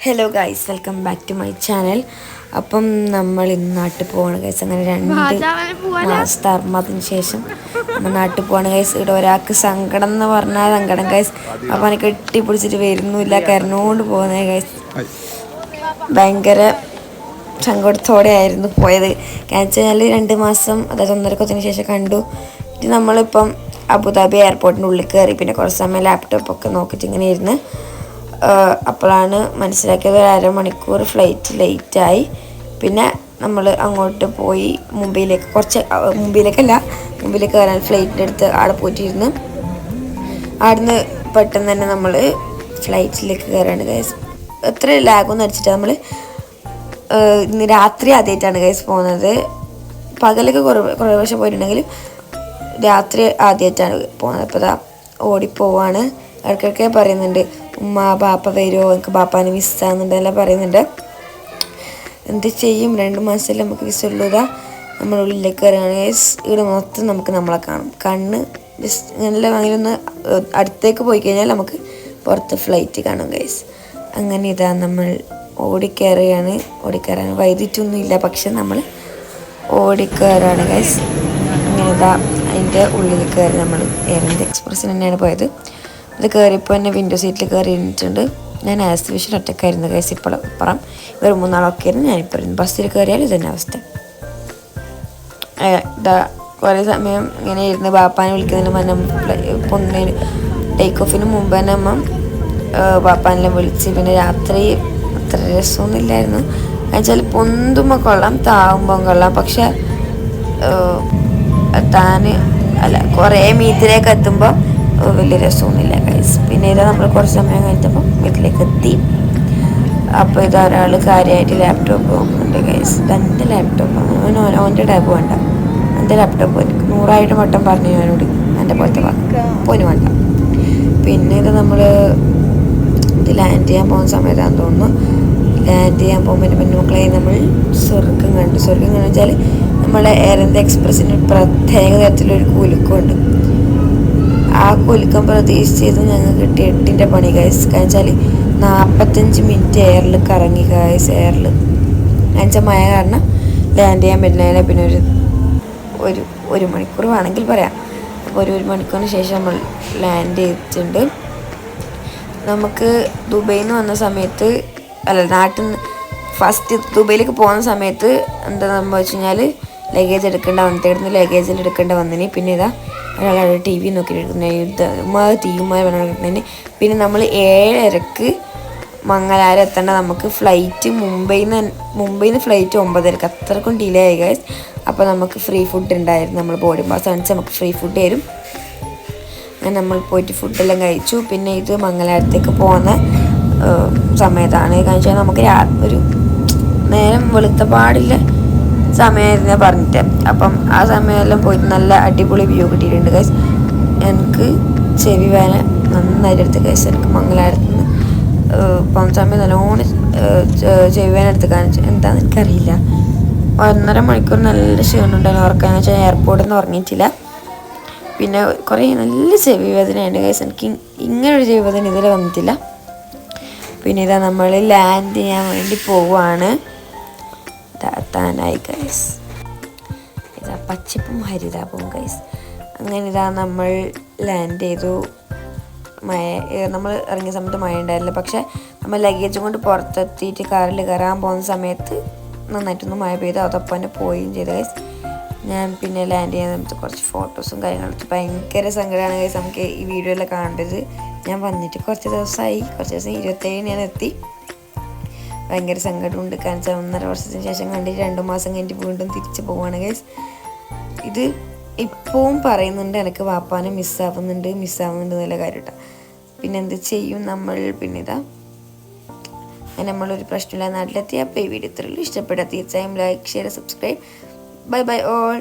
Hello guys welcome back to my channel അപ്പം നമ്മൾ ഇന്ന് നാട്ടിൽ പോവാണ് ഗൈസ് അങ്ങനെ രണ്ട് മാസത്തെ ശേഷം നമ്മൾ നാട്ടിൽ പോവാണ് ഗൈസ് ഇവിടെ ഒരാൾക്ക് സങ്കടം എന്ന് പറഞ്ഞാൽ സങ്കടം ഗൈസ് അപ്പം അവനെ കെട്ടിപ്പിടിച്ചിട്ട് വരുന്നില്ല കരഞ്ഞുകൊണ്ട് പോകുന്നത് ഗൈസ് ഭയങ്കര സങ്കടത്തോടെ ആയിരുന്നു പോയത്. കാരണം വെച്ചാൽ രണ്ട് മാസം അതായത് ഒന്നര കൊത്തിന് ശേഷം കണ്ടു. ഇത് നമ്മളിപ്പം അബുദാബി എയർപോർട്ടിന്റെ ഉള്ളിൽ കയറി പിന്നെ കുറച്ച് സമയം ലാപ്ടോപ്പൊക്കെ നോക്കിയിട്ട് ഇങ്ങനെ ഇരുന്ന് അപ്പോഴാണ് മനസ്സിലാക്കിയത് ഒരു അരമണിക്കൂർ ഫ്ലൈറ്റ് ലേറ്റായി പിന്നെ നമ്മൾ അങ്ങോട്ട് പോയി മുംബൈയിലേക്ക് കുറച്ച് മുംബൈയിലേക്കല്ല മുംബൈയിലേക്ക് വരാൻ ഫ്ലൈറ്റിന്റെ അടുത്ത് ആടെ പോയിട്ടിരുന്ന്. അവിടുന്ന് പെട്ടെന്ന് തന്നെ നമ്മൾ ഫ്ലൈറ്റിലേക്ക് കയറാണ് ഗൈസ് എത്ര ലാഗൊന്നും അടിച്ചിട്ട് നമ്മൾ ഇന്ന് രാത്രി ആദ്യമായിട്ടാണ് ഗൈസ് പോകുന്നത് പകലൊക്കെ കുറേ കുറേ വർഷം പോയിട്ടുണ്ടെങ്കിലും രാത്രി ആദ്യമായിട്ടാണ് പോകുന്നത് അപ്പോൾ ഓടിപ്പോവാണ്. ഇടയ്ക്കിടയ്ക്ക് പറയുന്നുണ്ട് ഉമ്മ ബാപ്പ വരുമോ എനിക്ക് ബാപ്പാനെ മിസ്സാകുന്നുണ്ടെല്ലാം പറയുന്നുണ്ട്. എന്ത് ചെയ്യും? രണ്ട് മാസത്തിൽ നമുക്ക് വിസ ഉള്ളതാ നമ്മൾ ഉള്ളിലേക്ക് കയറുകയാണ് ഗൈസ് ഇവിടെ മൊത്തം നമുക്ക് നമ്മളെ കാണും. കണ്ണ് നല്ല അങ്ങനെ ഒന്ന് അടുത്തേക്ക് പോയി കഴിഞ്ഞാൽ നമുക്ക് പുറത്ത് ഫ്ലൈറ്റ് കാണും ഗൈസ് അങ്ങനെ ഇതാ നമ്മൾ ഓടിക്കയറുകയാണ്. ഓടിക്കയറാൻ വൈദ്യുറ്റൊന്നുമില്ല പക്ഷെ നമ്മൾ ഓടിക്കയറാണ് ഗൈസ് അങ്ങനെ ഇതാ അതിന്റെ ഉള്ളിൽ കയറി നമ്മൾ എയർ ഇന്ത്യ എക്സ്പ്രസ്സിന് തന്നെയാണ് പോയത്. അത് കയറിയപ്പോൾ തന്നെ വിൻഡോ സീറ്റിൽ കയറി ഇരുന്നിട്ടുണ്ട് ഞാൻ ആസ് വിഷൻ ഒറ്റക്കായിരുന്നു കൈ ഇപ്പോൾ അപ്പുറം ഇവർ മൂന്നാളൊക്കെ ആയിരുന്നു ഞാനിപ്പോൾ ഇരുന്നു. ബസ്സിൽ കയറിയാൽ ഇതന്നെ അവസ്ഥ. ഇതാ കുറേ സമയം ഇങ്ങനെ ഇരുന്ന് ബാപ്പാനെ വിളിക്കുന്നതിന് മുന്നേ പൊന്നിന് ടേക്ക് ഓഫിന് മുമ്പ് തന്നെ അമ്മ ബാപ്പാനെല്ലാം വിളിച്ച് പിന്നെ രാത്രി അത്ര രസമൊന്നുമില്ലായിരുന്നു എന്നുവെച്ചാൽ പൊന്തുമ്പോൾ കൊള്ളാം താവുമ്പോൾ കൊള്ളാം. പക്ഷെ താന് അല്ല കുറേ മീത്തിലേക്ക് എത്തുമ്പോൾ വലിയ രസമൊന്നുമില്ല ഗൈസ് പിന്നെ നമ്മൾ കുറച്ച് സമയം കഴിഞ്ഞപ്പോൾ വീട്ടിലേക്ക് എത്തി. അപ്പോൾ ഇത് ഒരാൾ കാര്യമായിട്ട് ലാപ്ടോപ്പ് നോക്കുന്നുണ്ട് ഗൈസ് തന്റെ ലാപ്ടോപ്പ് ഓന്റെ ടൈപ്പ് വേണ്ട. എന്റെ ലാപ്ടോപ്പ് എനിക്ക് നൂറായിട്ട് വട്ടം പറഞ്ഞു അവനോട് എന്റെ പോലത്തെ പോന് വേണ്ട. പിന്നെ ഇത് നമ്മൾ ഇത് ലാൻഡ് ചെയ്യാൻ പോകുന്ന സമയത്താണെന്ന് തോന്നുന്നു. ലാൻഡ് ചെയ്യാൻ പോകുമ്പോൾ പിന്നെ മക്കളെ നമ്മൾ സ്വർഗം കണ്ടു. സ്വർഗം കണ്ടു വെച്ചാൽ നമ്മളെ എയർ ഇന്ത്യ എക്സ്പ്രസ്സിന് പ്രത്യേക തരത്തിലൊരു കുലുക്കമുണ്ട്. ആ കുലുക്കം പ്രതീക്ഷിച്ചത് ഞങ്ങൾക്ക് കിട്ടിയ എട്ടിന്റെ പണി ഗൈസ് കാരണം വെച്ചാൽ നാൽപ്പത്തഞ്ച് മിനിറ്റ് എയറിൽ കറങ്ങി ഗൈസ് എയറിൽ എന്നുവെച്ചാൽ മഴ കാരണം ലാൻഡ് ചെയ്യാൻ പറ്റുന്നതിനെ പിന്നെ ഒരു ഒരു ഒരു മണിക്കൂർ വേണമെങ്കിൽ പറയാം. അപ്പോൾ ഒരു ഒരു മണിക്കൂറിന് ശേഷം നമ്മൾ ലാൻഡ് ചെയ്തിട്ടുണ്ട്. നമുക്ക് ദുബൈയിൽ നിന്ന് വന്ന സമയത്ത് അല്ല നാട്ടിൽ നിന്ന് ഫസ്റ്റ് ദുബൈയിലേക്ക് പോകുന്ന സമയത്ത് എന്താ സംഭവിച്ചു കഴിഞ്ഞാൽ ലഗേജ് എടുക്കേണ്ട വന്നിട്ട് ലഗേജിൽ എടുക്കേണ്ട വന്നതിന് പിന്നെ ഇതാ ഒരാളവിടെ ടി വി നോക്കിയിരിക്കുന്ന യുദ്ധ തീയുമായി പറഞ്ഞിട്ടുണ്ടെങ്കിൽ പിന്നെ നമ്മൾ ഏഴരക്ക് മംഗലാരം എത്തേണ്ട. നമുക്ക് ഫ്ലൈറ്റ് മുംബൈയിൽ നിന്ന് മുംബൈയിൽ നിന്ന് ഫ്ലൈറ്റ് ഒമ്പതരക്ക്. അത്രക്കും ഡിലേ ആയി ഗൈസ് അപ്പോൾ നമുക്ക് ഫ്രീ ഫുഡ് ഉണ്ടായിരുന്നു നമ്മൾ ബോഡി പാസ് കാണിച്ച് നമുക്ക് ഫ്രീ ഫുഡ് തരും. അങ്ങനെ നമ്മൾ പോയിട്ട് ഫുഡെല്ലാം കഴിച്ചു. പിന്നെ ഇത് മംഗലാരത്തേക്ക് പോകുന്ന സമയത്താണ്. കാരണം വെച്ചാൽ നമുക്ക് ഒരു നേരം വെളുത്തപാടില്ല സമയമായിരുന്നു പറഞ്ഞിട്ട്. അപ്പം ആ സമയമെല്ലാം പോയിട്ട് നല്ല അടിപൊളി വ്യൂ കിട്ടിയിട്ടുണ്ട് ഗൈസ് എനിക്ക് ചെവി വേന നന്നായിട്ട് എടുത്ത് ഗൈസ് എനിക്ക് മംഗലാരത്ത് നിന്ന് സമയം നല്ലോണം ചെവി വേന എടുത്ത് കാണിച്ചു. എന്താണെന്ന് എനിക്കറിയില്ല. ഒന്നര മണിക്കൂർ നല്ല ക്ഷീണമുണ്ടായിരുന്നു ഉറക്കാന്ന് വെച്ചാൽ എയർപോർട്ടിൽ നിന്ന് ഉറങ്ങിയിട്ടില്ല. പിന്നെ കുറേ നല്ല ചെവി വേദനയുണ്ട് ഗൈസ് എനിക്ക് ഇങ്ങനൊരു ചെവി വേദന ഇതുവരെ വന്നിട്ടില്ല. പിന്നെ ഇതാ നമ്മൾ ലാൻഡ് ചെയ്യാൻ വേണ്ടി ഇതാ എത്താനായി ഗൈസ് ഇതാ പച്ചപ്പും ഹരിതാപവും ഗൈസ് അങ്ങനെ ഇതാ നമ്മൾ ലാൻഡ് ചെയ്തു. മഴ നമ്മൾ ഇറങ്ങിയ സമയത്ത് മഴ ഉണ്ടായിരുന്നില്ല. പക്ഷേ നമ്മൾ ലഗേജും കൊണ്ട് പുറത്തെത്തിയിട്ട് കാറിൽ കയറാൻ പോകുന്ന സമയത്ത് നന്നായിട്ടൊന്ന് മഴ പെയ്തു. അതപ്പം തന്നെ പോവുകയും ചെയ്തു ഗൈസ് ഞാൻ പിന്നെ ലാൻഡ് ചെയ്യാൻ സമയത്ത് കുറച്ച് ഫോട്ടോസും കാര്യങ്ങളും ഭയങ്കര സങ്കടമാണ് ഗൈസ് നമുക്ക് ഈ വീഡിയോയിലൊക്കെ കാണേണ്ടത്. ഞാൻ വന്നിട്ട് കുറച്ച് ദിവസമായി. കുറച്ച് ദിവസം ഇരുപത്തേഴ് ഞാൻ എത്തി. ഭയങ്കര സങ്കടമുണ്ട്. കാരണം വെച്ചാൽ ഒന്നര വർഷത്തിന് ശേഷം കണ്ടിട്ട് രണ്ട് മാസം കഴിഞ്ഞിട്ട് വീണ്ടും തിരിച്ചു പോവാണ് ഗൈസ് ഇത് ഇപ്പോഴും പറയുന്നുണ്ട് എനിക്ക് വാപ്പാനെ മിസ്സാവുന്നുണ്ട് മിസ്സാവുന്നുണ്ട് എന്നുള്ള കാര്യം കേട്ടോ പിന്നെ എന്ത് ചെയ്യും നമ്മൾ? പിന്നെ ഇതാ. നമ്മളൊരു പ്രശ്നമില്ല നാട്ടിലെത്തി അപ്പോൾ ഈ വീഡിയോ ഇത്രയുള്ളൂ ഇഷ്ടപ്പെട്ടാൽ തീർച്ചയായും like share subscribe bye bye all